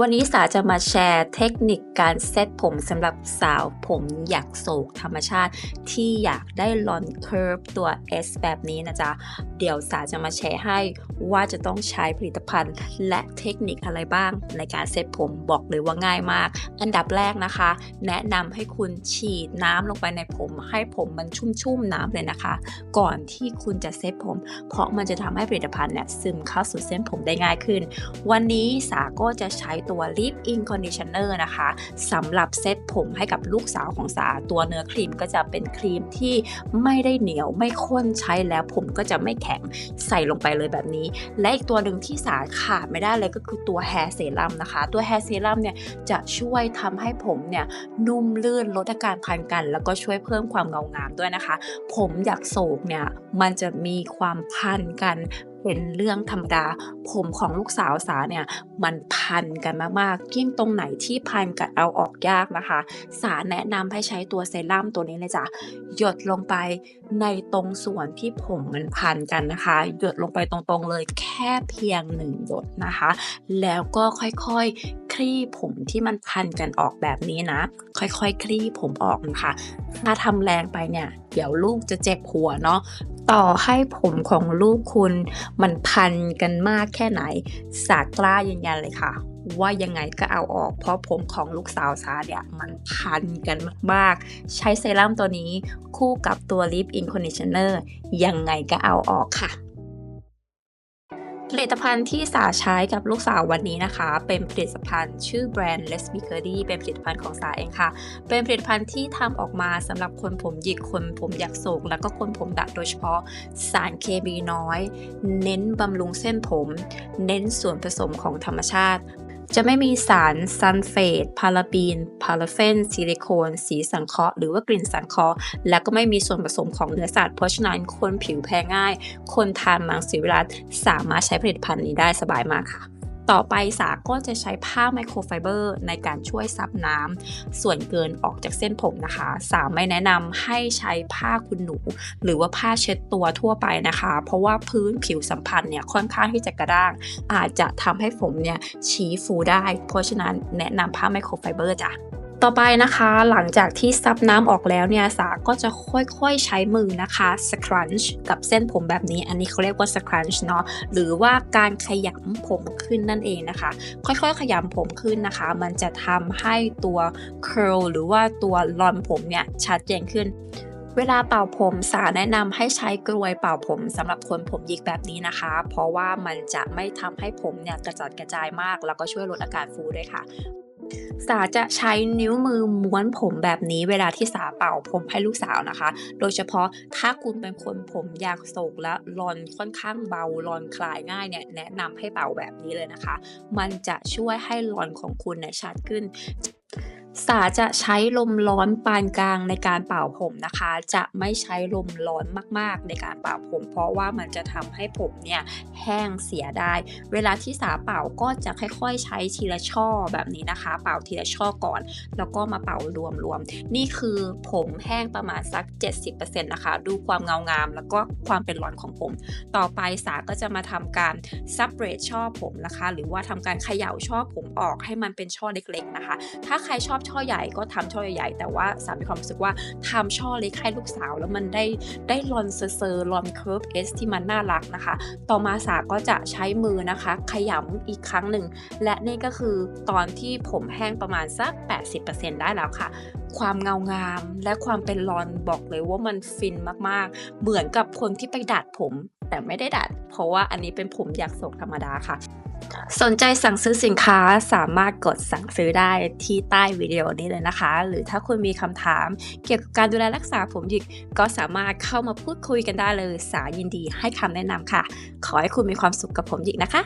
วันนี้สาจะมาแชร์เทคนิคการเซตผมสำหรับสาวผมอยากโศกธรรมชาติ ที่อยากได้ลอนเคอร์ฟตัว S แบบนี้นะจ๊ะ เดี๋ยวสาจะมาแชร์ให้ว่าจะต้องใช้ผลิตภัณฑ์ และเทคนิคอะไรบ้าง ในการเซตผมบอกเลยว่าง่ายมาก อันดับแรกนะคะ แนะนำให้คุณฉีดน้ำลงไปในผมให้ผมมันชุ่มๆน้ำเลยนะคะ ก่อนที่คุณจะเซตผม เพราะมันจะทำให้ผลิตภัณฑ์เนี่ยซึมเข้าสู่เส้นผมได้ง่ายขึ้น วันนี้สาก็จะใช้ตัว Lip In Conditioner นะคะสำหรับเซตผมให้กับลูกสาวของสาตัวเนื้อครีมก็จะเป็นครีมที่ไม่ได้เหนียวไม่ข้นใช้แล้วผมก็จะไม่แข็งใส่ลงไปเลยแบบนี้ และอีกตัวหนึ่งที่สาขาดไม่ได้เลยก็คือตัวแฮร์เซรั่มนะคะ ตัวแฮร์เซรั่มเนี่ยจะช่วยทำให้ผมเนี่ยนุ่มลื่นลดอาการพันกัน แล้วก็ช่วยเพิ่มความเงางามด้วยนะคะ ผมอยากโศกเนี่ยมันจะมีความพันกัน เป็นเรื่องธรรมดา ผมของลูกสาวสาเนี่ยมันพันกันมากๆยิ่งตรงไหนที่พันกันเอาออกยากนะคะ สาแนะนำให้ใช้ตัวเซรั่มตัวนี้เลยจ้ะหยดลงไปในตรงส่วนที่ผมมันพันกันนะคะ หยดลงไปตรงๆเลยแค่เพียงหนึ่งหยดนะคะ แล้วก็ค่อยๆ คลี่ผมที่มันพันกันออกแบบนี้นะ ค่อยๆคลี่ผมออกนะคะ ถ้าทำแรงไปเนี่ย เดี๋ยวลูกจะเจ็บหัวเนาะต่อให้ผมของลูกคุณมันพันกันมากแค่ไหน สากล้ายืนยันเลยค่ะ ว่ายังไงก็เอาออก เพราะผมของลูกสาวสาเนี่ยมันพันกันมากๆ ใช้เซรั่มตัวนี้คู่กับตัว Lip In Conditioner ยังไงก็เอาออกค่ะ ผลิตภัณฑ์ที่สาใช้กับลูกสาววันนี้นะคะ เป็นผลิตภัณฑ์ชื่อแบรนด์ Les b i c u r d y เป็นผลิตภัณฑ์ของสาเองค่ะ เป็นผลิตภัณฑ์ที่ทำออกมาสำหรับคนผมหยิกคนผมอยากโศกแล้วก็คนผมดัดโดยเฉพาะสารเคมีน้อย เน้นบำรุงเส้นผม เน้นส่วนผสมของธรรมชาติ จะไม่มีสารซัลเฟต พาราบีน พาราเฟน ซิลิโคน สีสังเคราะห์ หรือว่ากลิ่นสังเคราะห์ และก็ไม่มีส่วนผสมของเนื้อสัตว์ เพราะฉะนั้นคนผิวแพ้ง่าย คนทานมังสวิรัตสามารถใช้ผลิตภัณฑ์นี้ได้สบายมากค่ะ ต่อไปสาก็จะใช้ผ้าไมโครไฟเบอร์ในการช่วยซับน้ำส่วนเกินออกจากเส้นผมนะคะ สาไม่แนะนำให้ใช้ผ้าคุณหนู หรือว่าผ้าเช็ดตัวทั่วไปนะคะ เพราะว่าพื้นผิวสัมผัสเนี่ยค่อนข้างที่จะกระด้าง อาจจะทำให้ผมเนี่ยชี้ฟูได้ เพราะฉะนั้นแนะนำผ้าไมโครไฟเบอร์จ้ะ ต่อไปนะคะหลังจากที่ซับน้ำออกแล้วเนี่ยสาก็จะค่อยๆใช้มือนะคะสครันช์กับเส้นผมแบบนี้ อันนี้เขาเรียกว่าสครันช์เนาะหรือว่าการขยำผมขึ้นนั่นเองนะคะ ค่อยๆ ขยำผมขึ้นนะคะ มันจะทำให้ตัว curl หรือว่าตัวลอนผมเนี่ยชัดเจนขึ้นเวลาเป่าผมสาแนะนำให้ใช้กลวยเป่าผมสำหรับคนผมหยิกแบบนี้นะคะ เพราะว่ามันจะไม่ทำให้ผมเนี่ยกระจัดกระจายมาก แล้วก็ช่วยลดอาการฟูด้วยค่ะ สาจะใช้นิ้วมือม้วนผมแบบนี้เวลาที่สาเป่าผมให้ลูกสาวนะคะ โดยเฉพาะถ้าคุณเป็นคนผมยางโศกและรอนค่อนข้างเบารอนคลายง่ายเนี่ยแนะนำให้เป่าแบบนี้เลยนะคะ มันจะช่วยให้รอนของคุณเนี่ยชัดขึ้น สาจะใช้ลมร้อนปานกลางในการเป่าผมนะคะ จะไม่ใช้ลมร้อนมากๆ ในการเป่าผม เพราะว่ามันจะทำให้ผมเนี่ยแห้งเสียได้ เวลาที่สาเป่าก็จะค่อยๆ ใช้ทีละช่อแบบนี้นะคะ เป่าทีละช่อก่อน แล้วก็มาเป่ารวมๆ นี่คือผมแห้งประมาณสัก 70%นะคะ ดูความเงางาม แล้วก็ความเป็นร้อนของผม ต่อไปสาก็จะมาทำการซับเรทช่อผมนะคะ หรือว่าทำการเขย่าช่อผมออกให้มันเป็นช่อเล็กๆนะคะ ถ้าใครชอบช่อใหญ่ก็ทำช่อใหญ่ แต่ว่าสามีความรู้สึกว่าทำช่อเล็กให้ลูกสาว แล้วมันได้ได้ลอนเซอร์ลอนเคิร์ฟเอสที่มันน่ารักนะคะ ต่อมาสาก็จะใช้มือนะคะ ขยำอีกครั้งหนึ่ง และนี่ก็คือตอนที่ผมแห้งประมาณสัก 80%ได้แล้วค่ะ ความเงางาม และความเป็นรอนบอกเลยว่ามันฟินมากๆ เหมือนกับคนที่ไปดัดผม แต่ไม่ได้ดัด เพราะว่าอันนี้เป็นผมอยากโศกธรรมดาค่ะ สนใจสั่งซื้อสินค้าสามารถกดสั่งซื้อได้ที่ใต้วิดีโอนี้เลยนะคะ หรือถ้าคุณมีคำถาม เกี่ยวกับการดูแลรักษาผมหยิกก็สามารถเข้ามาพูดคุยกันได้เลยสายินดีให้คำแนะนำค่ะ ขอให้คุณมีความสุขกับผมหยิกนะคะ